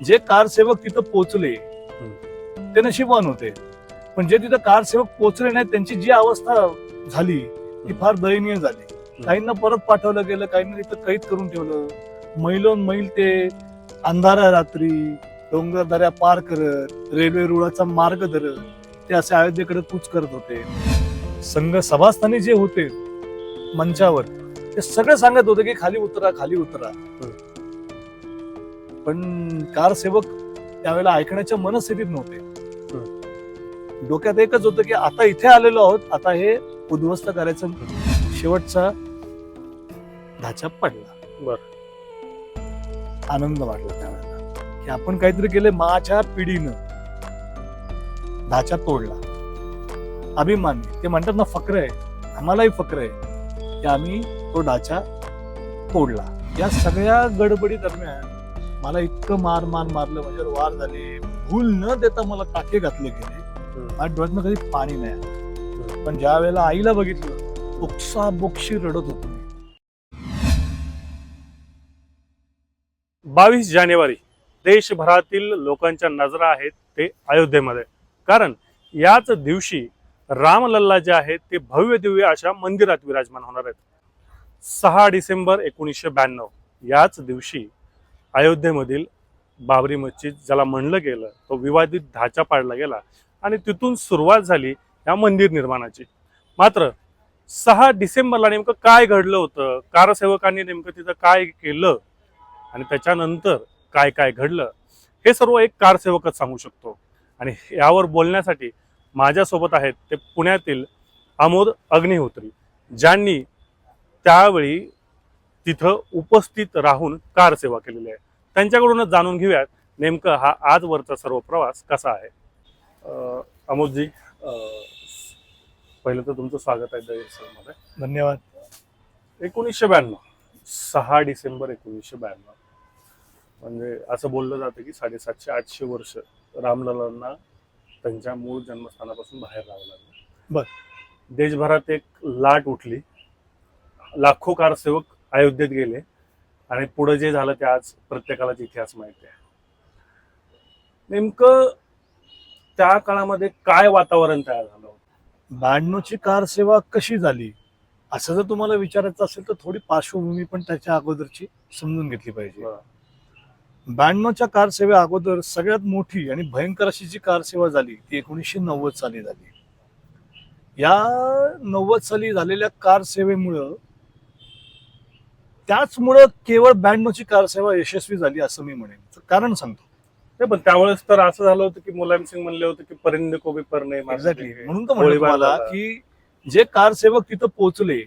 जे कार सेवक तिथं पोहोचले ते नशीबवान होते. पण जे तिथं कार सेवक पोहोचले नाही त्यांची जी अवस्था झाली ती फार दयनीय झाली. काहींना परत पाठवलं गेलं काहींना तिथं कैद करून ठेवलं. मैलोन मैल ते अंधारा रात्री डोंगर दऱ्या पार करत रेल्वे रुळाचा मार्ग धरत ते असे अयोध्येकडे कूच करत होते. संघ सभास्थानी जे होते मंचावर ते सगळं सांगत होते की खाली उतरा खाली उतरा. पण कार सेवक त्यावेळेला ऐकण्याच्या मनस्थितीत नव्हते. डोक्यात एकच होतं की आता इथे आलेलो आहोत आता हे उद्ध्वस्त करायचं शेवटचा ढाचा पडला. बर. आनंद वाटला त्यावेळेला. की आपण काहीतरी केले माच्या पिढीनं. ढाचा तोडला. अभिमान. ते म्हणतात ना फक्र आहे. आम्हालाही फक्र आहे की आम्ही तो ढाचा तोडला. या सगळ्या गडबडी दरम्यान मला इतकं मार मार मारलं माझ्यावर वार झाले. भूल न देता मला टाके घातले गेले. माझ्या डोळ्यातनं कधी पाणी नाही आलं. पण ज्या वेळेला आईला बघितलं बोक्सा बोक्षी रडत होतो. बावीस जानेवारी देशभरातील लोकांच्या नजरा आहेत ते अयोध्येमध्ये. कारण याच दिवशी रामलल्ला जे आहेत ते भव्य दिव्य अशा मंदिरात विराजमान होणार आहेत. सहा डिसेंबर एकोणीसशे ब्याण्णव याच दिवशी अयोध्येमधील बाबरी मस्जिद ज्याला म्हणलं गेलं तो विवादित ढाचा पाडला गेला आणि तिथून सुरुवात झाली या मंदिर निर्माणाची. मात्र सहा डिसेंबरला नेमकं काय घडलं होतं कारसेवकांनी नेमकं तिथं काय केलं आणि त्याच्यानंतर काय काय घडलं हे सर्व एक कारसेवकच सांगू शकतो. आणि यावर बोलण्यासाठी माझ्यासोबत आहेत ते पुण्यातील आमोद अग्निहोत्री ज्यांनी त्यावेळी तिथं उपस्थित राहून कारसेवा केलेली आहे. त्यांच्याकडूनच जाणून घेऊयात नेमकं हा आजवरचा सर्व प्रवास कसा आहे. अमोदजी पहिलं तर तुमचं स्वागत आहे सरमध्ये धन्यवाद. एकोणीसशे ब्याण्णव सहा डिसेंबर एकोणीसशे ब्याण्णव. म्हणजे असं बोललं जातं की साडेसातशे आठशे वर्ष रामललांना त्यांच्या मूळ जन्मस्थानापासून बाहेर राहावं लागलं. बर. देशभरात एक लाट उठली. लाखो कारसेवक अयोध्येत गेले. आणि पुढे जे झालं ते आज प्रत्येकालाच इतिहास माहिती आहे. नेमकं त्या काळामध्ये काय वातावरण तयार झालं ब्याण्णवची कार सेवा कशी झाली? असं जर तुम्हाला विचारायचं असेल तर थोडी पार्श्वभूमी पण त्याच्या अगोदरची समजून घेतली पाहिजे. ब्याण्णवच्या कार सेवे अगोदर सगळ्यात मोठी आणि भयंकर अशी जी कार सेवा झाली ती एकोणीसशे नव्वद साली झाली. या नव्वद साली झालेल्या कार सेवेमुळं त्याचमुळं केवळ ब्याण्णवची कार सेवा यशस्वी झाली असं मी म्हणेन. कारण सांगतो. नाही पण त्यावेळेस तर असं झालं होतं की मुलायम सिंग म्हणले होते की परिंद को भी पर नाही एक्झॅक्टली म्हणून तर म्हणलं झाला. की जे कार सेवक तिथं पोहोचले.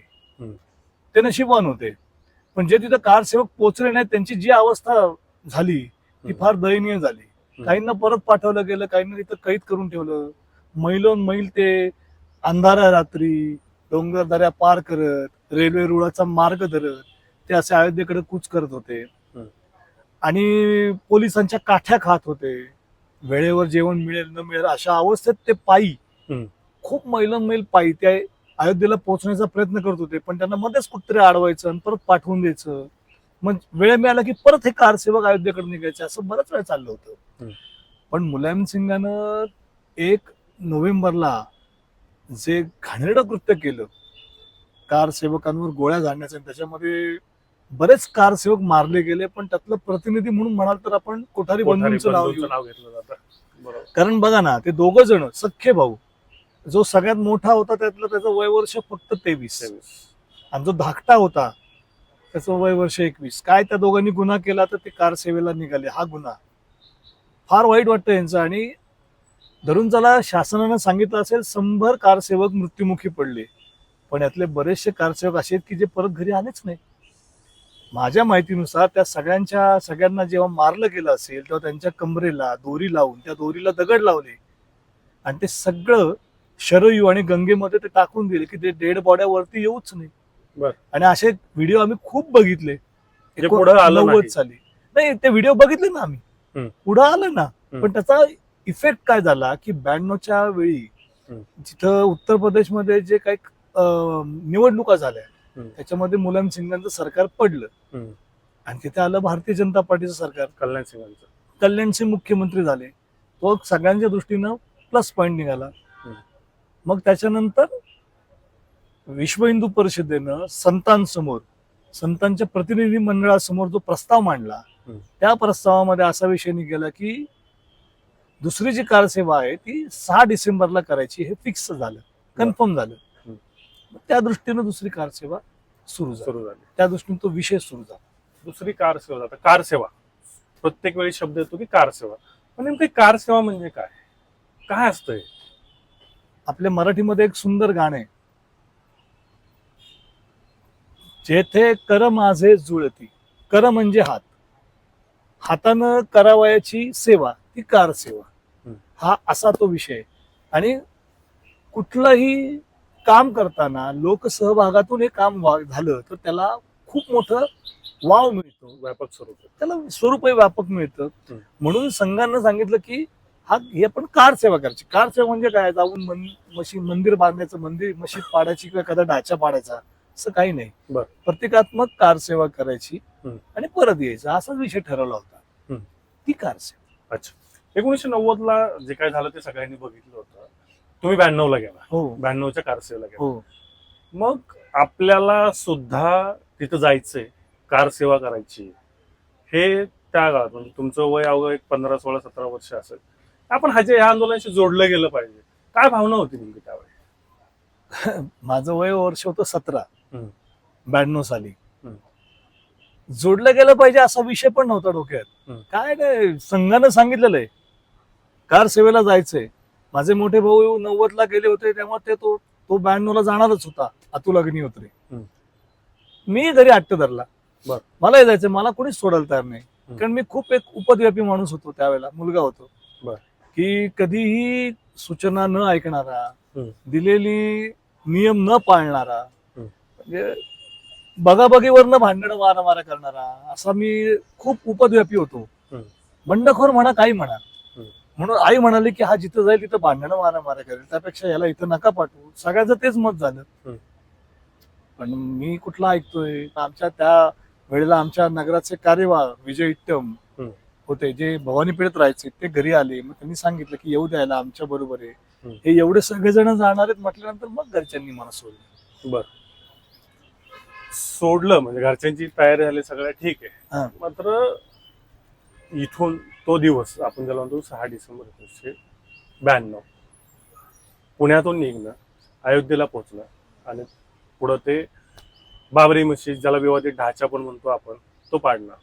ते नशीबवान होते. पण जे तिथं कार सेवक पोहोचले नाही त्यांची जी अवस्था झाली ती. फार दयनीय झाली. काहींना परत पाठवलं गेलं काहींना तिथं कैद करून ठेवलं. मैलोन मैल ते अंधारा रात्री डोंगर दऱ्या पार करत रेल्वे रुळाचा मार्ग धरत ते असे अयोध्येकडे कूच करत होते. आणि पोलिसांच्या काठ्या खात होते वेळेवर जेवण मिळेल न मिळेल अशा अवस्थेत ते पायी. खूप मैलन मैल पायी त्या अयोध्येला पोहोचण्याचा प्रयत्न करत होते पण त्यांना मध्येच कुठतरी अडवायचं आणि परत पाठवून द्यायचं मग वेळ मिळाला की परत हे कारसेवक अयोध्येकडे निघायचे असं बरंच वेळ चाललं होतं. पण मुलायम सिंगानं एक नोव्हेंबरला जे घाणेरडं कृत्य केलं कार सेवकांवर गोळ्या झाडण्याचं त्याच्यामध्ये बरेच कार सेवक मारले गेले पण त्यातलं प्रतिनिधी म्हणून म्हणाल तर आपण कोठारी बंधूंचं नाव बंधूंचं घेऊ. नाव घेतलं जातं. बरोबर. कारण बघा ना ते दोघं जण सख्खे भाऊ जो सगळ्यात मोठा होता त्यातलं त्याचं वय वर्ष फक्त तेवीस. आणि जो धाकटा होता त्याचं वय वर्ष एकवीस. काय त्या दोघांनी गुन्हा केला तर ते कार सेवेला निघाले. हा गुन्हा. फार वाईट वाटतं यांचं. आणि धरून चला शासनानं सांगितलं असेल शंभर कारसेवक मृत्युमुखी पडले. पण यातले बरेचसे कारसेवक असे आहेत की जे परत घरी आलेच नाही माझ्या माहितीनुसार त्या सगळ्यांच्या सगळ्यांना जेव्हा मारलं गेलं असेल तेव्हा त्यांच्या कमरेला दोरी लावून त्या दोरीला दगड लावले आणि ते सगळं शरयू आणि गंगेमध्ये ते टाकून दिले की ते डेड बॉड्या वरती येऊच नाही. आणि असे व्हिडिओ आम्ही खूप बघितले नव्वद नाही. साली नाही ते व्हिडिओ बघितले ना आम्ही. पुढं आलं ना. पण त्याचा इफेक्ट काय झाला की ब्याण्णवच्या वेळी. जिथं उत्तर प्रदेशमध्ये जे काही निवडणुका झाल्या. त्याच्यामध्ये मुलायम सिंगांचं सरकार पडलं. आणि तिथे आलं भारतीय जनता पार्टीचं सरकार. कल्याण सिंगांचं. कल्याणचे मुख्यमंत्री झाले. तो सगळ्यांच्या दृष्टीनं प्लस पॉईंट निघाला. मग त्याच्यानंतर विश्व हिंदू परिषदेनं संतांसमोर संतांच्या प्रतिनिधी मंडळासमोर जो प्रस्ताव मांडला. त्या प्रस्तावामध्ये असा विषय निघाला की दुसरी जी कारसेवा आहे ती सहा डिसेंबरला करायची हे फिक्स झालं कन्फर्म झालं. त्या दृष्टीनं दुसरी कारसेवा सुरू झाली. सुरू झाली. त्या दृष्टीने तो विषय सुरू झाला. दुसरी कार सेवा जातात कार सेवा प्रत्येक वेळी शब्द येतो की कार सेवा पण नेमकी कार सेवा म्हणजे काय? काय असतं हे? आपल्या मराठीमध्ये एक सुंदर गाणं आहे. जेथे कर माझे जुळती कर म्हणजे हात. हातानं करावयाची सेवा ती कार सेवा हम्म. हा असा तो विषय आहे. आणि कुठलंही काम करताना लोकसहभागातून हे काम झालं तर त्याला खूप मोठं वाव मिळतो व्यापक स्वरूप. त्याला स्वरूपही व्यापक मिळतं. म्हणून संघानं सांगितलं की हा हे आपण कार सेवा करायची कार सेवा म्हणजे काय जाऊन मन मंदिर बांधायचं मंदिर मशीद पाडायची किंवा एखादा ढाचा पाडायचा असं काही नाही बर. प्रतिकात्मक कार सेवा करायची. आणि परत यायचं असाच विषय ठरवला होता. ती कार सेवा अच्छा एकोणीसशे नव्वद ला जे काय झालं ते सगळ्यांनी बघितलं होतं तुम्ही ब्याण्णव ला गेला. हो. ब्याण्णवच्या कार सेवेला गेला. हो. मग आपल्याला सुद्धा तिथं जायचंय कार सेवा करायची. हे त्या काळात म्हणजे तुमचं वय अवघं एक पंधरा सोळा सतरा वर्ष असेल. आपण ह्याच्या ह्या आंदोलनाशी जोडलं गेलं पाहिजे. काय भावना होती नेमकी त्यावेळी? माझं वय वर्ष होतं सतरा. ब्याण्णव साली. जोडलं गेलं पाहिजे असा विषय पण नव्हता डोक्यात. काय काय संघानं सांगितलेलं आहे. कार सेवेला जायचंय. माझे मोठे भाऊ नव्वदला गेले होते त्यामुळे ते तो तो ब्याण्णवला जाणारच होता अतुल अग्निहोत्री. मी घरी हट्ट धरला बर. मलाही जायचं मला कोणीच सोडायला तयार नाही. कारण मी खूप एक उपद्व्यापी माणूस होतो त्यावेळेला मुलगा होतो बर. की कधीही सूचना न ऐकणारा. दिलेली नियम न पाळणारा. म्हणजे बघाबघीवरनं भांडणं मारामारा करणारा असा मी खूप उपद्व्यापी होतो. बंडखोर म्हणा काही म्हणा. म्हणून आई म्हणाली की हा जिथं जाईल तिथं भांडणं मारामारा करेल. त्यापेक्षा याला इथं नका पाठवू. सगळ्याचं तेच मत झालं. पण मी कुठला ऐकतोय? आमच्या त्या वेळेला आमच्या नगराचे कार्यवाह विजय इट्टम. होते जे भवानी पेठेत राहायचे ते घरी आले. मग त्यांनी सांगितलं की येऊ द्यायला आमच्या बरोबर आहे. हे. एवढे सगळेजण जाणार आहेत म्हटल्यानंतर मग घरच्यांनी मला सोडलं. बर. सोडलं म्हणजे घरच्यांची तयारी झाली सगळं ठीक. आहे. मात्र इथून तो दिवस आपण ज्याला म्हणतो सहा डिसेंबर एकोणीसशे ब्याण्णव. पुण्यातून निघणं अयोध्येला पोहोचणं आणि पुढं ते बाबरी मशीद ज्याला विवादित ढाचा पण म्हणतो आपण तो पाडणं.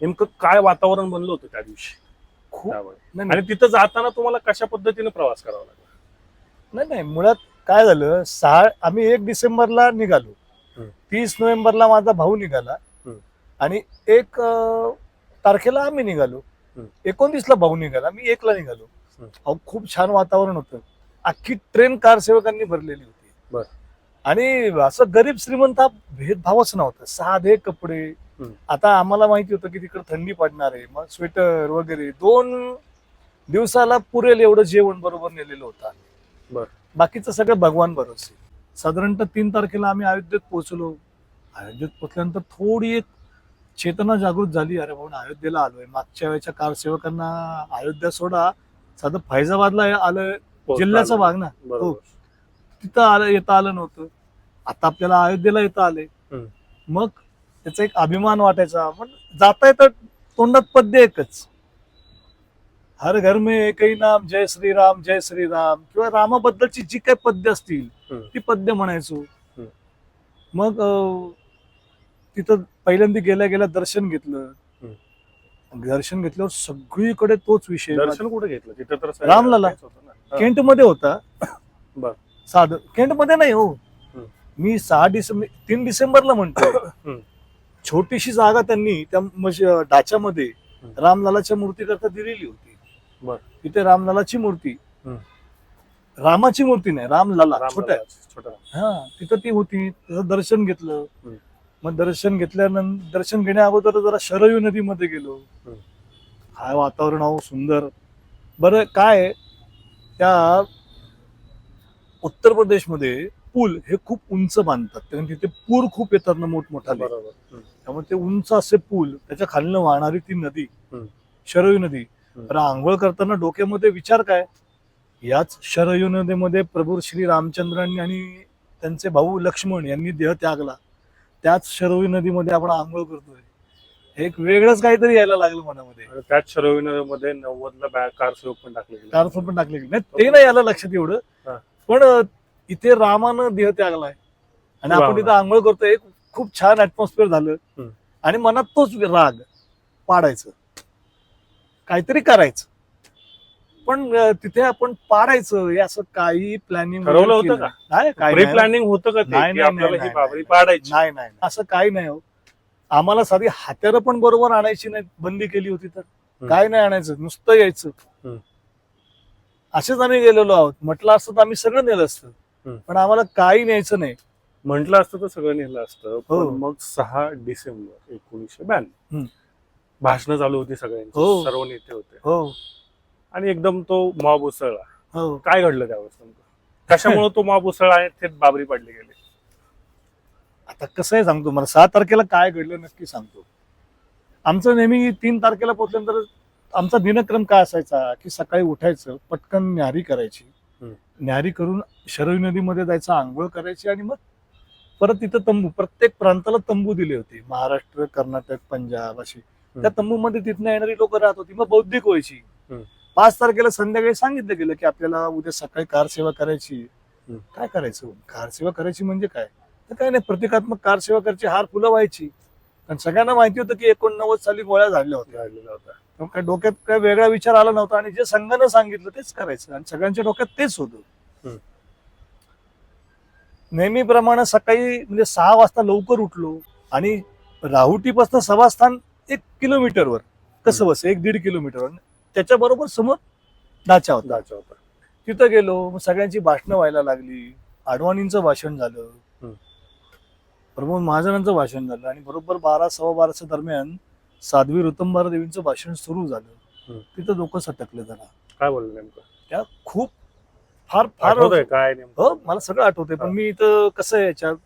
नेमकं काय वातावरण बनलं होतं त्या दिवशी? आणि तिथं जाताना तुम्हाला कशा पद्धतीने प्रवास करावा लागला? नाही नाही. मुळात काय झालं सहा आम्ही एक डिसेंबरला निघालो. तीस नोव्हेंबरला माझा भाऊ निघाला. आणि एक तारखेला आम्ही निघालो. एकोणतीसला भाऊ निघाला मी एकला निघालो. अहो खूप छान वातावरण होतं. अख्खी ट्रेन कार सेवकांनी भरलेली होती. आणि असं गरीब श्रीमंत हा भेदभावच नव्हता. साधे कपडे. आता आम्हाला माहिती होतं की तिकडे थंडी पडणार आहे. मग स्वेटर वगैरे. दोन दिवसाला पुरेल एवढं जेवण बरोबर नेलेलं होतं. बाकीचं सगळं भगवान भरोसे. साधारणतः तीन तारखेला आम्ही अयोध्येत पोहोचलो. अयोध्येत पोहोचल्यानंतर थोडी एक चेतना जागृत झाली अरे भाऊ अयोध्येला आलोय. मागच्या वेळेच्या कारसेवकांना अयोध्या सोडा. साधं फैजाबादला आलं जिल्ह्याचा भाग ना. बरोबर. तिथं आलं येता आलं नव्हतं. आता आपल्याला अयोध्येला येता आले. मग त्याचा एक अभिमान वाटायचा. पण जाता येतं तोंडात पद्य एकच. हर घर में एकही नाम जय श्रीराम जय श्रीराम. किंवा रामाबद्दलची जी काही पद्य असतील. ती पद्य म्हणायचो. मग तिथं पहिल्यांदा गेल्या गेल्या दर्शन घेतलं. दर्शन घेतल्यावर सगळीकडे तोच विषय. दर्शन कुठे घेतलं? तिथं तर रामलला. केंटमध्ये होता. बर. साधं. केंटमध्ये नाही हो. मी सहा डिसेंबर तीन डिसेंबरला म्हणतो. छोटीशी जागा त्यांनी त्या ढाच्यामध्ये. रामलालाच्या मूर्ती करता दिलेली होती. बर. तिथे रामलालाची मूर्ती. रामाची मूर्ती नाही रामलाला. छोट्या. छोटा हा तिथं ती होती. त्याचं दर्शन घेतलं. मग दर्शन घेतल्यानंतर दर्शन घेण्या अगोदर जरा शरयू नदीमध्ये गेलो. काय वातावरण अहो सुंदर बरं काय आहे, त्या उत्तर प्रदेशमध्ये पूल हे खूप उंच बांधतात कारण तिथे पूर खूप येतात ना मोठमोठाले. त्यामुळे ते उंच असे पूल त्याच्या खालनं वाहणारी ती नदी. शरयू नदी. तर आंघोळ करताना डोक्यामध्ये विचार काय याच शरयू नदीमध्ये प्रभू श्री रामचंद्रांनी आणि त्यांचे भाऊ लक्ष्मण यांनी देह त्यागला त्याच शरयू नदीमध्ये आपण आंघोळ करतोय हे एक वेगळंच काहीतरी यायला लागलं मनामध्ये आणि त्याच शरविनमध्ये नव्वदला बॅ कार सेवक पण टाकले गेले. कारफोन पण टाकले गेले. नाही ते नाही यायला लक्षात एवढं हा. पण अं, इथे रामानं देह त्यागलाय आणि आपण वा. इथं आंघोळ करतोय एक खूप छान ऍटमॉस्फिअर झालं हम्म. आणि मनात तोच राग पाडायचं काहीतरी करायचं पण तिथे आपण पाडायचं हे असं काही प्लॅनिंग ठरवलं होतं का? नाही काही प्री नाही. प्लॅनिंग होतं का ते नाही, की नाही, आपल्याला नाही, ही नाही, बाबरी नाही. पाडायची नाही नाही असं काही नाही हो आम्हाला साधी हात्यारं पण बरोबर आणायची नाही बंदी केली होती तर काय नाही आणायचं नुसतं यायचं हम्म. असेच आम्ही गेलेलो आहोत म्हटलं असतं तर आम्ही सगळं नेलं असतं. पण आम्हाला काही न्यायचं नाही म्हटलं असतं तर सगळं नेलं असतं हो. पण मग सहा डिसेंबर एकोणीसशे ब्याण्णव हम्म. भाषणं चालू होती सगळ्यांची हो. सर्व नेते होते हो आणि एकदम तो मॉब उसळला हो. काय घडलं त्यावेळेस नेमकं? कशामुळे तो मॉब उसळला आणि थेट बाबरी पाडली गेली. आता कसं आहे सांगतो मला सहा तारखेला काय घडलं नक्की सांगतो. आमचं नेहमी तीन तारखेला पोहोचल्यानंतर आमचा दिनक्रम काय असायचा की सकाळी उठायचं पटकन न्याहारी करायची. न्याहारी करून शरयू नदीमध्ये जायचं आंघोळ करायची आणि मग परत तिथं तंबू प्रत्येक प्रांताला तंबू दिले होते. महाराष्ट्र कर्नाटक पंजाब अशी. त्या तंबूमध्ये तिथनं येणारी लोक राहत होती मग बौद्धिक व्हायची. पाच तारखेला संध्याकाळी सांगितलं गेलं की आपल्याला उद्या सकाळी कार सेवा करायची. काय करायचं? कार सेवा करायची म्हणजे काय? तर काय नाही प्रतिकात्मक कार सेवा करायची हार फुलं व्हायची. आणि सगळ्यांना माहिती होतं की एकोणनव्वद साली गोळ्या झाल्या होत्या. काय डोक्यात काय वेगळा विचार आला नव्हता आणि जे संघानं सांगितलं तेच करायचं आणि सगळ्यांच्या डोक्यात तेच होतं. नेहमीप्रमाणे सकाळी म्हणजे सहा वाजता लवकर उठलो आणि राहुटीपासून सभास्थान एक किलोमीटरवर. कसं बस? एक दीड किलोमीटरवर त्याच्या बरोबर समोर दाचा होता. दाचा होता. तिथं गेलो मग सगळ्यांची भाषणं व्हायला लागली. आडवाणींचं भाषण झालं. प्रमोद महाजनांचं भाषण झालं आणि बरोबर बारा सव्वा बाराच्या दरम्यान साध्वी ऋतंबार देवींचं भाषण सुरू झालं. तिथं लोक सटकले जरा. काय बोललं नेमकं? त्या खूप फार फार काय नेमकं? हो मला सगळं आठवतंय. पण. मी इथं कसं आहे याच्यात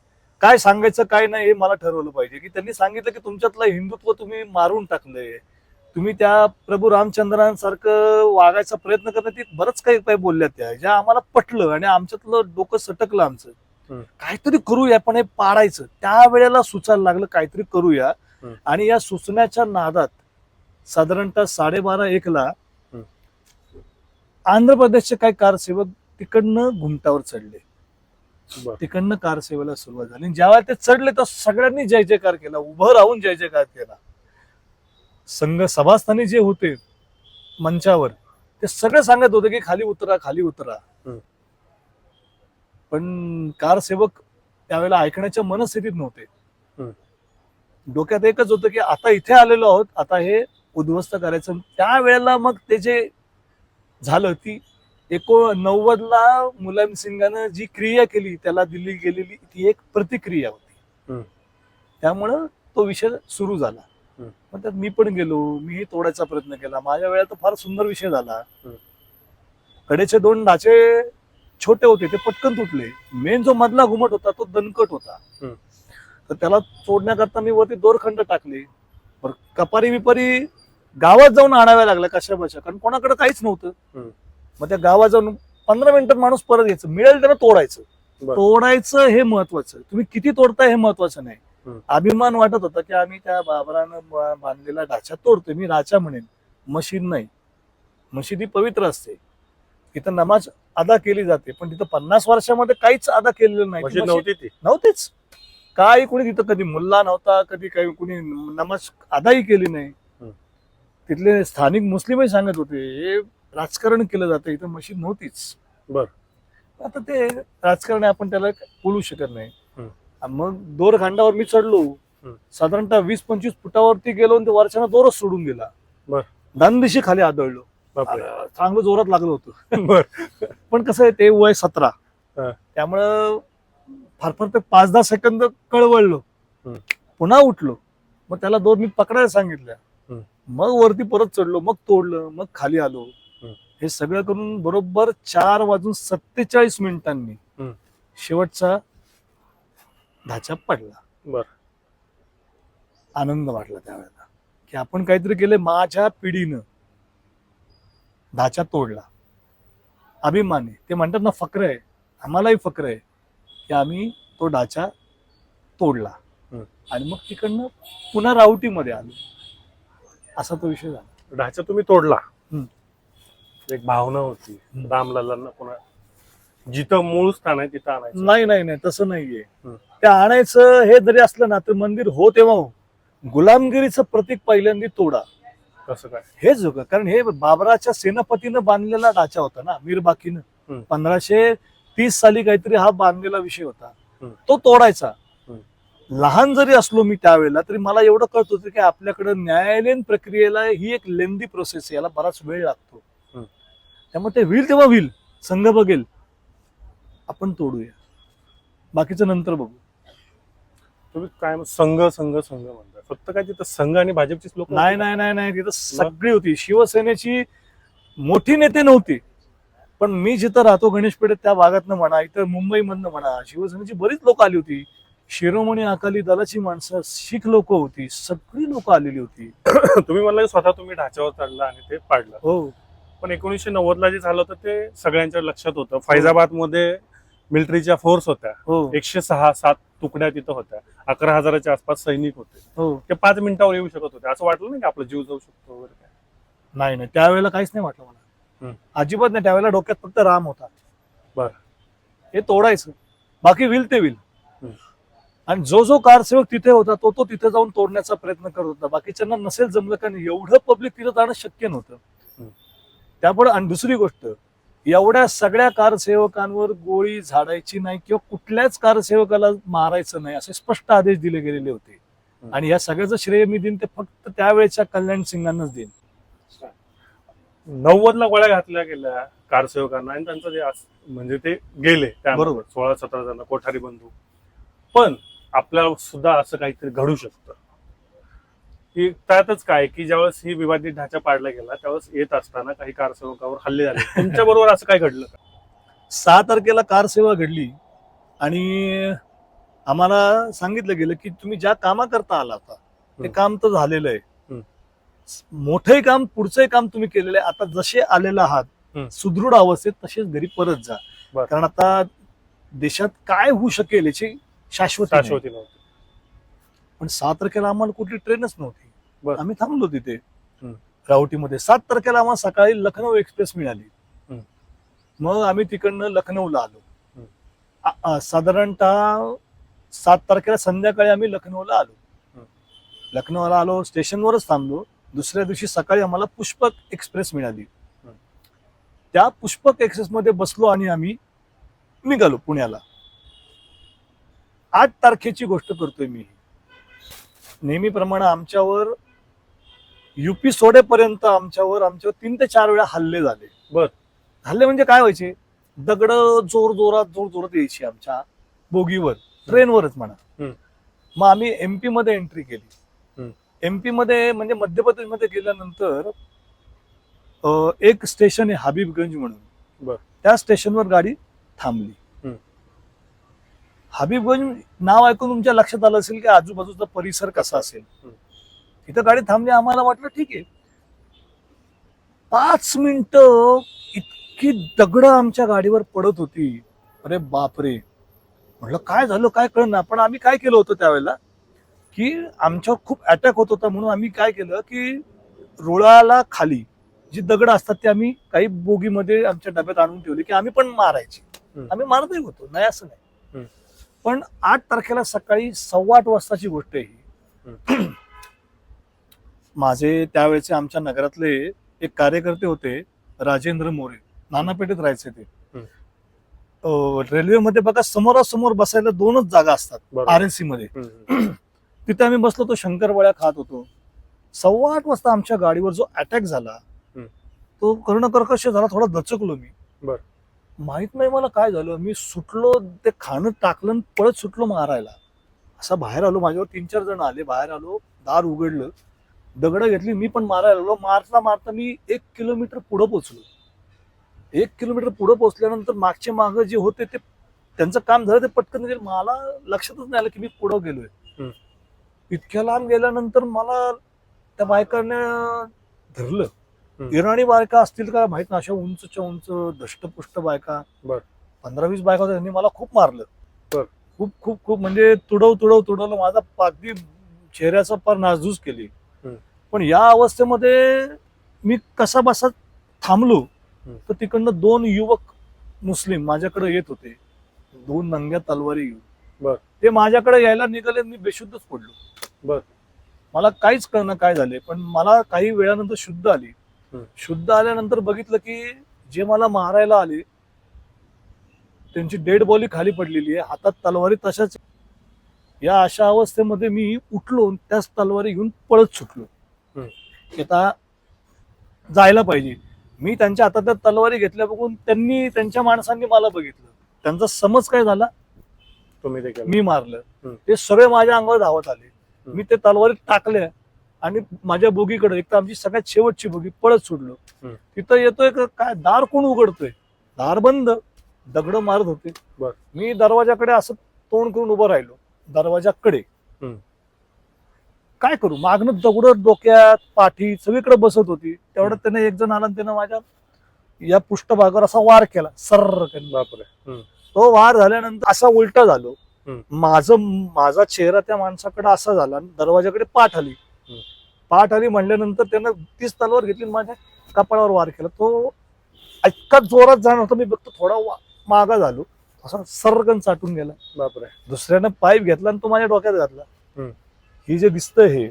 काय सांगायचं काय नाही हे मला ठरवलं पाहिजे. की त्यांनी सांगितलं की तुमच्यातलं हिंदुत्व तुम्ही मारून टाकलंय. तुम्ही त्या प्रभू रामचंद्रांसारखं वागायचा प्रयत्न करण्यात ते बरंच काही काही बोलल्या त्या ज्या आम्हाला पटलं आणि आमच्यातलं डोकं सटकलं आमचं. काहीतरी करूया पण हे पाडायचं त्या वेळेला सुचायला लागलं काहीतरी करूया. आणि या सुचण्याच्या नादात साधारणतः साडेबारा एकला. आंध्र प्रदेशचे काही कारसेवक तिकडनं घुमटावर चढले. तिकडनं कार सेवेला सुरुवात झाली आणि जेव्हा ते चढले तर सगळ्यांनी जय जयकार केला उभं राहून जय जयकार केला संघ सभास्थानी जे होते मंचावर ते सगळे सांगत होते की खाली उतरा खाली उतरा. पण कार सेवक त्यावेळेला ऐकण्याच्या मनस्थितीत नव्हते. डोक्यात एकच होतं की आता इथे आलेलो आहोत आता हे उद्ध्वस्त करायचं त्यावेळेला मग ते जे झालं ती एको नव्वदला मुलायम सिंगानं जी क्रिया केली त्याला दिली गेलेली ती एक प्रतिक्रिया होती. त्यामुळं तो विषय सुरू झाला मग त्यात मी पण गेलो मीही तोडायचा प्रयत्न केला माझ्या वेळेत तर फार सुंदर विषय झाला. कडेचे दोन ढाचे छोटे होते ते पटकन तुटले मेन जो मधला घुमट होता तो दणकट होता. तर त्याला तोडण्याकरता मी वरती दोरखंड टाकले कपारी बिपारी गावात जाऊन आणाव्या लागल्या कशा बशा कारण कोणाकडे काहीच नव्हतं. मग त्या गावात जाऊन पंधरा मिनिटात माणूस परत यायचं मिळेल त्याला तोडायचं. तोडायचं हे महत्वाचं तुम्ही किती तोडताय हे महत्वाचं नाही. अभिमान वाटत होता की आम्ही त्या बाबरानं बांधलेला ढाचा तोडतोय. मी राजा म्हणेन. मशीद नाही. मशीद ही पवित्र असते. तिथं नमाज अदा केली जाते. पण तिथं पन्नास वर्षामध्ये काहीच अदा केलेलं नाही. नव्हतेच. काही कोणी तिथं कधी मुल्ला नव्हता कधी काही कोणी नमाज अदाही केली नाही. तिथले स्थानिक मुस्लिमही सांगत होते हे राजकारण केलं जातं. इथं मशीद नव्हतीच. बर. आता ते राजकारण आपण त्याला बोलू शकत नाही. मग दोर खांडावर मी चढलो. साधारणतः वीस पंचवीस फुटावरती गेलो आणि ते वरच्यानं दोरच सोडून गेला बर. दानदिशी खाली आदळलो चांगलं जोरात लागलं होतं बर पण कसं आहे ते वय सतरा. त्यामुळं फार फार ते पाच दहा सेकंद कळवळलो. पुन्हा उठलो मग त्याला दोन मी पकडायला सांगितल्या. मग वरती परत चढलो मग तोडलं मग खाली आलो. हे सगळं करून बरोबर चार वाजून सत्तेचाळीस मिनिटांनी. शेवटचा ढाचा पडला. बर. आनंद वाटला त्यावेळेला. की आपण काहीतरी केलं माझ्या पिढीनं. ढाचा तोडला. अभिमान. आहे ते म्हणतात ना फक्र आहे. आम्हालाही फक्र आहे की आम्ही तो ढाचा तोडला. आणि मग तिकडनं पुन्हा रावटीमध्ये आलो. असा तो विषय झाला. ढाचा तुम्ही तोडला. एक भावना होती. हम्म. रामलल्लांना पुन्हा जिथं मूळ स्थान आहे तिथं आणायचं. नाही नाही नाही. तसं नाहीये. हम्म. ते आणायचं हे जरी असलं ना तर मंदिर हो तेव्हा हो. गुलामगिरीचं प्रतीक पहिल्यांदा तोडा. कसं काय? हे जग कारण हे बाबराच्या सेनापतीनं बांधलेला ढाचा होता ना मीरबाकीनं. पंधराशे तीस साली काहीतरी हा बांधलेला विषय होता. तो तोडायचा. लहान जरी असलो मी त्यावेळेला तरी मला एवढं कळत होतं की आपल्याकडे न्यायालयीन प्रक्रियेला ही एक लेंदी प्रोसेस आहे. याला बराच वेळ लागतो. त्यामुळे ते होईल तेव्हा होईल. संघ बघेल. आपण तोडूया. बाकीचं नंतर बघू. तुम्ही काय संघ संघ संघ म्हणताय फक्त काय तिथं संघ आणि भाजपचीच लोक नाही नाही नाही नाही. तिथं सगळी होती. शिवसेनेची मोठी नेते नव्हती. पण मी जिथं राहतो गणेश पेठेत त्या भागातनं म्हणा इतर मुंबईमधनं म्हणा शिवसेनेची बरीच लोक आली होती. शिरोमणी अकाली दलाची माणसं शीख लोक होती. सगळी लोक आलेली होती. तुम्ही म्हणला की स्वतः तुम्ही ढाच्यावर चढला आणि ते पाडलं. हो. पण एकोणीसशे नव्वद ला जे झालं होतं ते सगळ्यांच्या लक्षात होतं. फैजाबादमध्ये मिलिटरीच्या फोर्स होत्या. हो. एकशे सहा सात तुकड्या तिथं होत्या. अकरा हजाराच्या आसपास सैनिक होते. हो. ते पाच मिनिटावर येऊ शकत होते. असं वाटलं नाही की आपला जीव जाऊ शकतो वगैरे काय? नाही नाही. त्यावेळेला काहीच नाही वाटलं मला. अजिबात नाही. त्यावेळेला डोक्यात फक्त राम होता. बरं. हे तोडायचं. बाकी होईल ते हम्म. आणि जो जो कारसेवक तिथे होता तो तो तिथे जाऊन तोडण्याचा प्रयत्न करत होता. बाकीच्यांना नसेल जमलं कारण एवढं पब्लिक तिथं जाणं शक्य नव्हतं. त्यामुळे आणि दुसरी गोष्ट एवढ्या सगळ्या कारसेवकांवर गोळी झाडायची नाही किंवा कुठल्याच कारसेवकाला मारायचं नाही असे स्पष्ट आदेश दिले गेलेले होते. आणि या सगळ्याचं श्रेय मी देईन ते फक्त त्यावेळेच्या कल्याण सिंगांनाच देईन नव्वद ला गोळ्या घातल्या गेल्या कारसेवकांना आणि त्यांचं जे म्हणजे ते गेले त्याबरोबर बरोबर. सोळा सतरा जण कोठारी बंधू पण आपल्याला सुद्धा असं काहीतरी घडू शकतं की त्यातच काय की ज्यावेळेस ही विवादित ढाचा पाडला गेला त्यावेळेस येत असताना काही कारसेवकावर हल्ले झाले तुमच्या बरोबर असं काय घडलं का सहा तारखेला कार सेवा घडली आणि आम्हाला सांगितलं गेलं की तुम्ही ज्या कामाकरता आला होता ते. काम तर झालेलं आहे. मोठंही काम पुढचंही काम तुम्ही केलेलं आहे आता जसे आलेला आहात. सुदृढ अवस्थेत तसेच घरी परत जा. कारण आता देशात काय होऊ शकेल याची शाश्वती. शाश्वती नव्हती पण सात तारखेला आम्हाला कुठली ट्रेनच नव्हती बरं. आम्ही थांबलो तिथे हम्म. रावटीमध्ये सात तारखेला आम्हाला सकाळी लखनौ एक्सप्रेस मिळाली हम्म. मग आम्ही तिकडनं लखनौला आलो हम्म. आ- आ- साधारणतः सात तारखेला संध्याकाळी आम्ही लखनौला आलो. लखनौला आलो स्टेशनवरच थांबलो दुसऱ्या दिवशी सकाळी आम्हाला पुष्पक एक्सप्रेस मिळाली हम्म. त्या पुष्पक एक्सप्रेस मध्ये बसलो आणि आम्ही निघालो पुण्याला आठ तारखेची गोष्ट करतोय मी नेहमीप्रमाणे आमच्यावर युपी सोडेपर्यंत आमच्यावर आमच्यावर तीन ते चार वेळा हल्ले झाले बर. हल्ले म्हणजे काय व्हायचे दगड जोर जोरात जोर जोरात यायची आमच्या बोगीवर ट्रेनवरच म्हणा. मग आम्ही एमपी मध्ये एंट्री केली. एमपी मध्ये म्हणजे मध्य प्रदेशमध्ये गेल्यानंतर एक स्टेशन आहे हबीबगंज म्हणून बर. त्या स्टेशनवर गाडी थांबली. हबीबगंज नाव ऐकून तुमच्या लक्षात आलं असेल की आजूबाजूचा परिसर कसा असेल. तिथं गाडी थांबली आम्हाला वाटलं ठीक आहे. पाच मिनिटं इतकी दगड आमच्या गाडीवर पडत होती. अरे बापरे. म्हटलं काय झालं काय कळणार पण आम्ही काय केलं होतं त्यावेळेला? की आमच्यावर खूप अटॅक होत होता म्हणून आम्ही काय केलं की रुळाला खाली जी दगड असतात ते आम्ही काही बोगीमध्ये आमच्या डब्यात आणून ठेवली की आम्ही पण मारायची. आम्ही मारतही होतो नाही असं नाही. पण आठ तारखेला सकाळी सव्वा आठ वाजताची गोष्ट आहे ही. माझे त्यावेळेचे आमच्या नगरातले एक कार्यकर्ते होते राजेंद्र मोरे नानापेठेत राहायचे ते रेल्वेमध्ये बघा समोरासमोर बसायला दोनच जागा असतात. आर एन सी मध्ये. तिथे आम्ही बसलो तो शंकरवळ्या खात होतो सव्वा आठ वाजता आमच्या गाडीवर जो अटॅक झाला. तो कर्णकर्कश झाला थोडा दचकलो मी. माहीत नाही मला काय झालं मी सुटलो ते खाणं टाकलं आणि पळत सुटलो मारायला असा बाहेर आलो माझ्यावर तीन चार जण आले बाहेर आलो दार उघडलं दगड घेतली मी पण मारायला आलो मारता मारता मी एक किलोमीटर पुढं पोचलो एक किलोमीटर पुढं पोचल्यानंतर मागचे माग जे होते ते त्यांचं काम झालं ते पटकन गेलं मला लक्षातच नाही आलं की मी पुढं गेलोय. इतक्या लांब गेल्यानंतर मला त्या बायकांना धरलं. इराणी बायका असतील का माहीत ना अशा उंचच्या उंच दष्टपुष्ट बायका. पंधरा वीस बायका होत्या त्यांनी मला खूप मारलं. खूप खूप खूप म्हणजे तुडव तुडव तुडवलं माझा पागदी चेहऱ्याचा पार नासधूस केली. पण या अवस्थेमध्ये मी कसा बसा थांबलो. तर तिकडनं दोन युवक मुस्लिम माझ्याकडे येत होते दोन नंग्या तलवारी घेऊन. ते माझ्याकडे यायला निघाले मी बेशुद्धच पडलो बर. मला काहीच कळणं काय झाले पण मला काही वेळानंतर शुद्ध आली. शुद्ध आल्यानंतर बघितलं की जे मला मारायला आले त्यांची डेड बॉडी खाली पडलेली आहे हातात तलवारी तशाच या अशा अवस्थेमध्ये मी उठलो त्याच तलवारी घेऊन पळत सुटलो आता जायला पाहिजे. मी त्यांच्या हातात त्या तलवारी घेतल्या बघून त्यांनी त्यांच्या माणसांनी मला बघितलं. त्यांचा समज काय झाला? तुम्ही ते केलं. मी मारलं. हम्म. ते सगळे माझ्या अंगावर धावत आले. मी ते तलवारीत टाकल्या आणि माझ्या बोगीकडे एक तर आमची सगळ्यात शेवटची बोगी पळत सोडलो हम्म. तिथं येतोय का? काय दार कोण उघडतोय? दार बंद. दगड मारत होते. बर. मी दरवाजाकडे असं तोंड करून उभं राहिलो. दरवाजाकडे. हम्म. काय करू? मागणं दगड डोक्यात पाठी सगळीकडे बसत होती. तेवढ्यात त्याने एक जण आला त्यानं माझ्या या पृष्ठभागावर असा वार केला. सर्र बापरे. तो वार झाल्यानंतर असा उलटा झालो. माझं माझा चेहरा त्या माणसाकडे असा झाला दरवाजाकडे पाठ आली. पाठ आली म्हणल्यानंतर त्यानं तीच तलवार घेतली आणि माझ्या कपाळावर वार केला. तो इतका जोरात जाणार होता मी बघतो थोडा मागा झालो. असा सर्रकन चाटून गेला. बापरे. दुसऱ्यानं पाईप घेतला आणि तो माझ्या डोक्यात घातला. ही जे दिसतंय हे.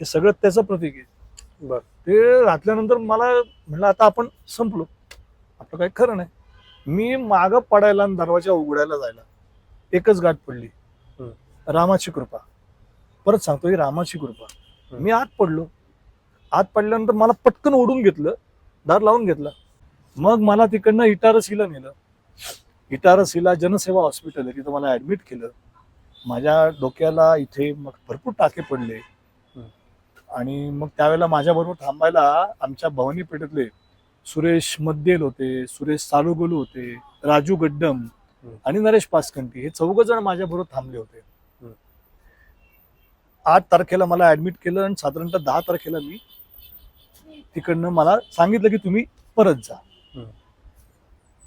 हे सगळं त्याचं प्रतीक आहे. बर. ते घातल्यानंतर मला म्हणलं आता आपण संपलो. आपलं काही खरं नाही. मी मागं पडायला आणि दरवाजा उघडायला जायला एकच गाठ पडली. रामाची कृपा. परत सांगतो ही रामाची कृपा. मी आत पडलो. आत पडल्यानंतर मला पटकन ओढून घेतलं दार लावून घेतला. मग मला तिकडनं इटारसीला नेलं. इटारसीला जनसेवा हॉस्पिटल आहे तिथं मला ऍडमिट केलं. माझ्या डोक्याला इथे मग भरपूर टाके पडले आणि मग त्यावेळेला माझ्याबरोबर थांबायला आमच्या भवानी पेठेतले सुरेश मद्देल होते सुरेश सालुगोलू होते राजू गड्डम. आणि नरेश पासकंटी हे चौघ जण माझ्याबरोबर थांबले होते. आठ तारखेला मला ऍडमिट केलं आणि साधारणतः दहा तारखेला मी तिकडनं मला सांगितलं की तुम्ही परत जा.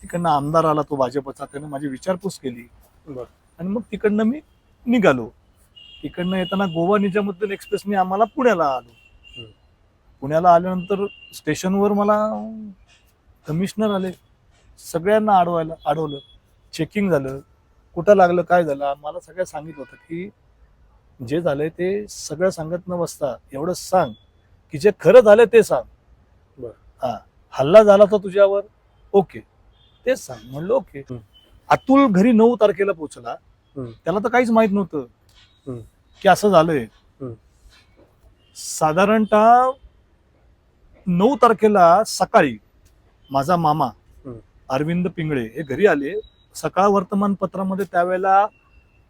तिकडनं आमदार आला तो भाजपचा त्यानं माझी विचारपूस केली आणि मग तिकडनं मी निघालो. तिकडनं येताना गोवा निजामुद्दीन एक्सप्रेसने आम्हाला पुण्याला आलो. पुण्याला आल्यानंतर स्टेशनवर मला कमिशनर आले. सगळ्यांना अडवायला अडवलं चेकिंग झालं. कुठं लागलं काय झालं? मला सगळं सांगितलं होतं की जे झालंय ते सगळं सांगत न बसता एवढं सांग. की जे खरं झालंय ते सांग. बर. हा. हल्ला झाला तर तुझ्यावर? ओके. तेच सांग. म्हणलं ओके. अतुल घरी नऊ तारखेला पोहोचला. त्याला तर काहीच माहीत नव्हतं. की असं झालंय. साधारणतः नऊ तारखेला सकाळी माझा मामा. अरविंद पिंगळे हे घरी आले सकाळ वर्तमानपत्रामध्ये त्यावेळेला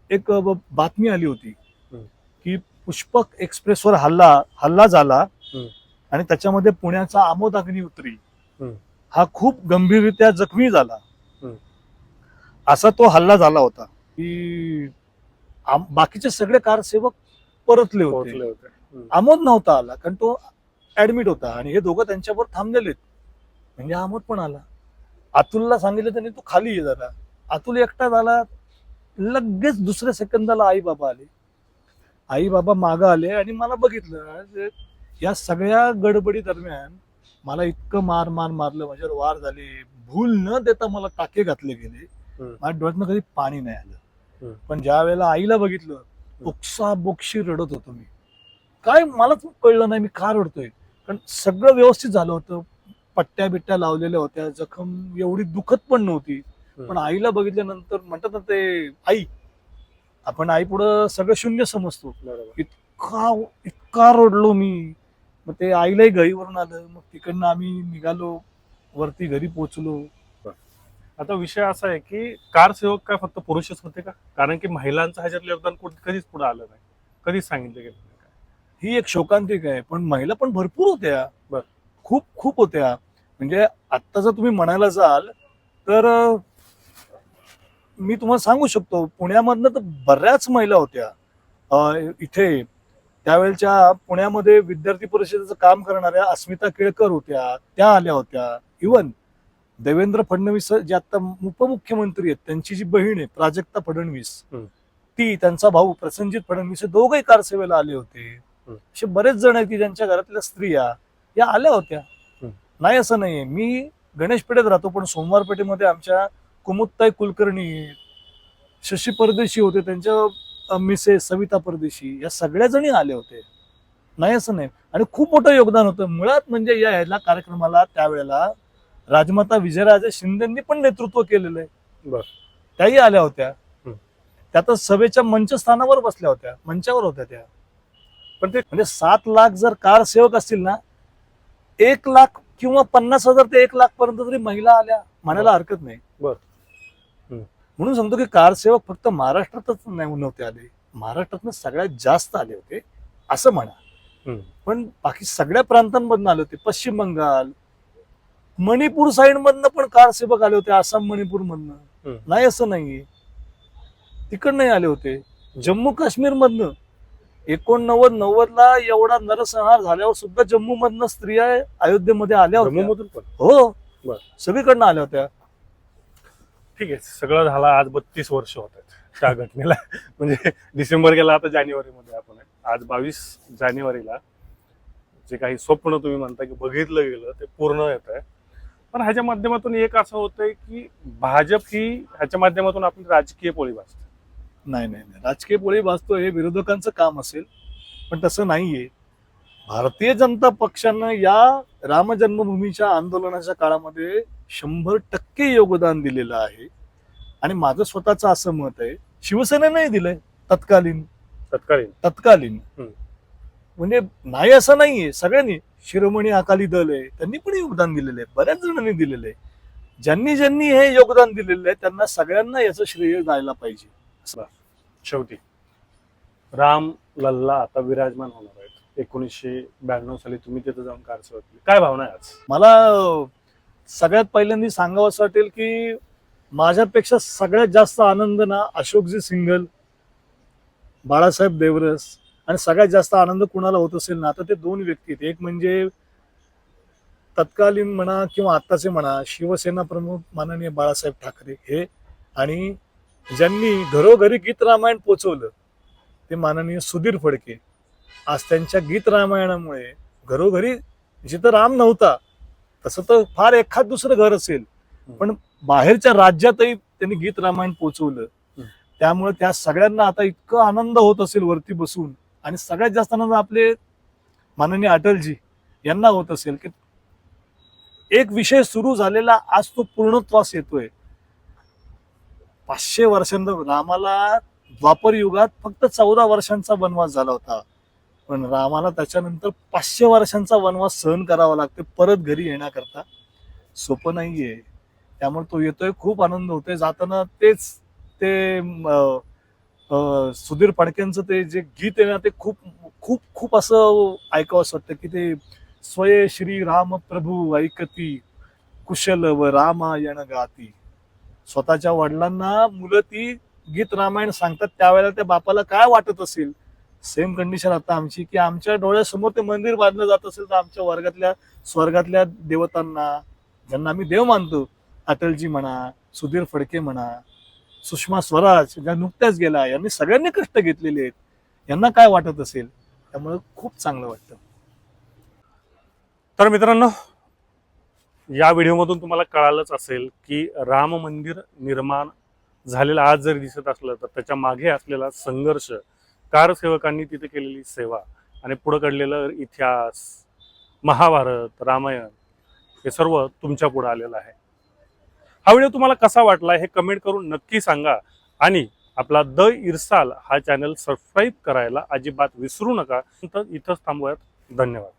एक बातमी आली होती. की पुष्पक एक्सप्रेसवर हल्ला हल्ला झाला. आणि त्याच्यामध्ये पुण्याचा आमोद अग्निहोत्री हम्म. हा खूप गंभीररित्या जखमी झाला. असा तो हल्ला झाला होता की बाकीचे सगळे कारसेवक परतले होते. आमोद नव्हता आला कारण तो ऍडमिट होता आणि हे दोघं त्यांच्यावर थांबलेले म्हणजे आमोद पण आला. अतुलला सांगितलं त्यांनी तू खाली ये जरा. अतुल एकटा झाला लगेच दुसऱ्या सेकंदाला आई बाबा आले. आई बाबा मागं आले आणि मला बघितलं या सगळ्या गडबडी दरम्यान मला इतकं मार मार मारलं माझ्यावर वार झाले. भूल न देता मला टाके घातले गेले. माझ्या डोळ्यातनं कधी पाणी नाही आलं. पण ज्या वेळेला आईला बघितलं बोक्सा बोक्षी रडत होतो मी. काय मलाच कळलं नाही मी का रडतोय? कारण सगळं व्यवस्थित झालं होतं. पट्ट्या बिट्ट्या लावलेल्या होत्या. जखम एवढी दुखत पण नव्हती. पण आईला बघितल्यानंतर म्हणतात ना ते आई आपण आई पुढं सगळं शून्य समजतो. इतका इतका रडलो मी. मग ते आईलाही घरीवरून आलं. मग तिकडनं आम्ही निघालो. वरती घरी पोचलो आता विषय असा आहे की कार सेवक काय फक्त पुरुषच होते का? कारण की महिलांचं ह्याच्यातलं योगदान कधीच पुढे आलं नाही. कधीच सांगितलं गेलं नाही. ही एक शोकांतिक आहे पण महिला पण भरपूर होत्या. बर. खूप खूप होत्या. म्हणजे आत्ता जर तुम्ही म्हणायला जाल तर मी तुम्हाला सांगू शकतो पुण्यामधनं तर बऱ्याच महिला होत्या. इथे त्यावेळच्या पुण्यामध्ये विद्यार्थी परिषदेचं काम करणाऱ्या अस्मिता केळकर होत्या त्या आल्या होत्या. इवन देवेंद्र फडणवीस जे आता उपमुख्यमंत्री आहेत त्यांची जी बहीण आहे प्राजक्ता फडणवीस. ती त्यांचा भाऊ प्रसंजित फडणवीस हे दोघंही कारसेवेला आले होते. असे बरेच जण आहेत की ज्यांच्या घरातल्या स्त्रिया या आल्या होत्या. नाही असं नाहीये मी गणेश पेठेत राहतो पण सोमवार पेठेमध्ये आमच्या कुमुदताई कुलकर्णी. शशी परदेशी होते त्यांच्या मिसेस सविता परदेशी या सगळ्या जणी आले होते नाही असं नाही आणि खूप मोठं योगदान होतं मुळात म्हणजे या ह्याला कार्यक्रमाला त्यावेळेला राजमाता विजयराजे शिंदेंनी पण नेतृत्व केलेलं आहे. त्याही आल्या होत्या. त्या तर सभेच्या मंचस्थानावर बसल्या होत्या मंचावर होत्या त्या. पण ते म्हणजे सात लाख जर कार सेवक असतील ना एक लाख किंवा पन्नास हजार ते एक लाख पर्यंत जरी महिला आल्या म्हणायला हरकत नाही. म्हणून सांगतो की कार सेवक फक्त महाराष्ट्रातच नाही नव्हते आले. महाराष्ट्रातनं सगळ्यात जास्त आले होते असं म्हणा. पण बाकी सगळ्या प्रांतांमधून आले होते. पश्चिम बंगाल मणिपूर साईड मधनं पण कार सेवक आले होते आसाम मणिपूर मधनं. नाही असं नाहीये. तिकड नाही आले होते. जम्मू काश्मीर मधनं. एकोणनव्वद नव्वद ला एवढा नरसंहार झाल्यावर सुद्धा जम्मू मधनं स्त्रिया अयोध्येमध्ये आल्या होत्या. हो. सगळीकडनं आल्या होत्या. ठीक आहे सगळं झालं आज बत्तीस वर्ष होत आहेत त्या घटनेला. म्हणजे डिसेंबर गेला आता जानेवारीमध्ये आपण आहे. आज बावीस जानेवारीला जे काही स्वप्न तुम्ही म्हणता की बघितलं गेलं ते पूर्ण येत आहे. पण ह्याच्या माध्यमातून एक असं होतंय की भाजप ही ह्याच्या माध्यमातून आपली राजकीय पोळी भासते नाही नाही नाही. राजकीय पोळी वाचतो हे विरोधकांचं काम असेल पण तसं नाहीये. भारतीय जनता पक्षानं या राम जन्मभूमीच्या आंदोलनाच्या काळामध्ये शंभर टक्के योगदान दिलेलं आहे. आणि माझं स्वतःचं असं मत आहे शिवसेनेनंही दिलंय तत्कालीन. तत्कालीन. तत्कालीन. म्हणजे नाही असं नाहीये सगळ्यांनी. शिरोमणी अकाली दल आहे त्यांनी पण योगदान दिलेलं आहे बऱ्याच जणांनी दिलेलं आहे. ज्यांनी ज्यांनी हे योगदान दिलेलं आहे त्यांना सगळ्यांना याचं श्रेय जायला पाहिजे. शेवटी राम लल्ला आता विराजमान होणार आहेत. एकोणीसशे ब्याण्णव साली तुम्ही तिथे जाऊन कारसेवा केली काय भावना आहे आज? मला सगळ्यात पहिल्यांदा सांगावं असं वाटेल की माझ्यापेक्षा सगळ्यात जास्त आनंद ना अशोकजी सिंगल बाळासाहेब देवरस आणि सगळ्यात जास्त आनंद कुणाला होत असेल ना तर ते दोन व्यक्ती आहेत. एक म्हणजे तत्कालीन म्हणा किंवा आत्ताचे म्हणा शिवसेना प्रमुख माननीय बाळासाहेब ठाकरे हे आणि ज्यांनी घरोघरी गीत रामायण पोचवलं ते माननीय सुधीर फडके. आज त्यांच्या गीत रामायणामुळे घरोघरी जिथं राम नव्हता तसं तर फार एखाद दुसरं घर असेल. पण बाहेरच्या राज्यातही त्यांनी गीत रामायण पोचवलं. त्यामुळे त्या सगळ्यांना आता इतकं आनंद होत असेल वरती बसून. आणि सगळ्यात जास्त आनंद आपले माननीय अटलजी यांना होत असेल की एक विषय सुरू झालेला आज तो पूर्णत्वास येतोय. पाचशे वर्षांत रामाला द्वापर युगात फक्त चौदा वर्षांचा वनवास झाला होता. पण रामाला त्याच्यानंतर पाचशे वर्षांचा वनवास सहन करावा लागतो परत घरी येण्याकरता. सोपं नाहीये. त्यामुळे तो येतोय खूप आनंद होतोय. जाताना तेच ते म, सुधीर फडकेंचं ते जे गीत आहे ना ते खूप खूप खूप असं ऐकावं असं वाटतं की ते स्वय श्री राम प्रभू ऐकती कुशल व रामायण गाती. स्वतःच्या वडिलांना मुलं ती गीत रामायण सांगतात त्यावेळेला त्या बापाला काय वाटत असेल? सेम कंडिशन आता आमची की आमच्या डोळ्यासमोर ते मंदिर बांधलं जात असेल तर आमच्या वर्गातल्या स्वर्गातल्या देवतांना ज्यांना आम्ही देव मानतो अटलजी म्हणा सुधीर फडके म्हणा सुषमा स्वराज ज्या नुकत्याच गेल्या यांनी सगळ्यांनी कष्ट घेतलेले आहेत. यांना काय वाटत असेल? त्यामुळे खूप चांगलं वाटतं. तर मित्रांनो या व्हिडिओमधून तुम्हाला कळालंच असेल की राम मंदिर निर्माण झालेलं आज जरी दिसत असलं तर त्याच्यामागे असलेला संघर्ष कारसेवकांनी तिथे केलेली सेवा आणि पुढं घडलेलं इतिहास महाभारत रामायण हे सर्व तुमच्या पुढं आलेलं आहे. हा व्हिडिओ तुम्हाला कसा वाटला हे कमेंट करून नक्की सांगा. आणि आपला द इरसाल हा चॅनल सबस्क्राईब करायला अजिबात विसरू नका. तर इथंच थांबूयात. धन्यवाद.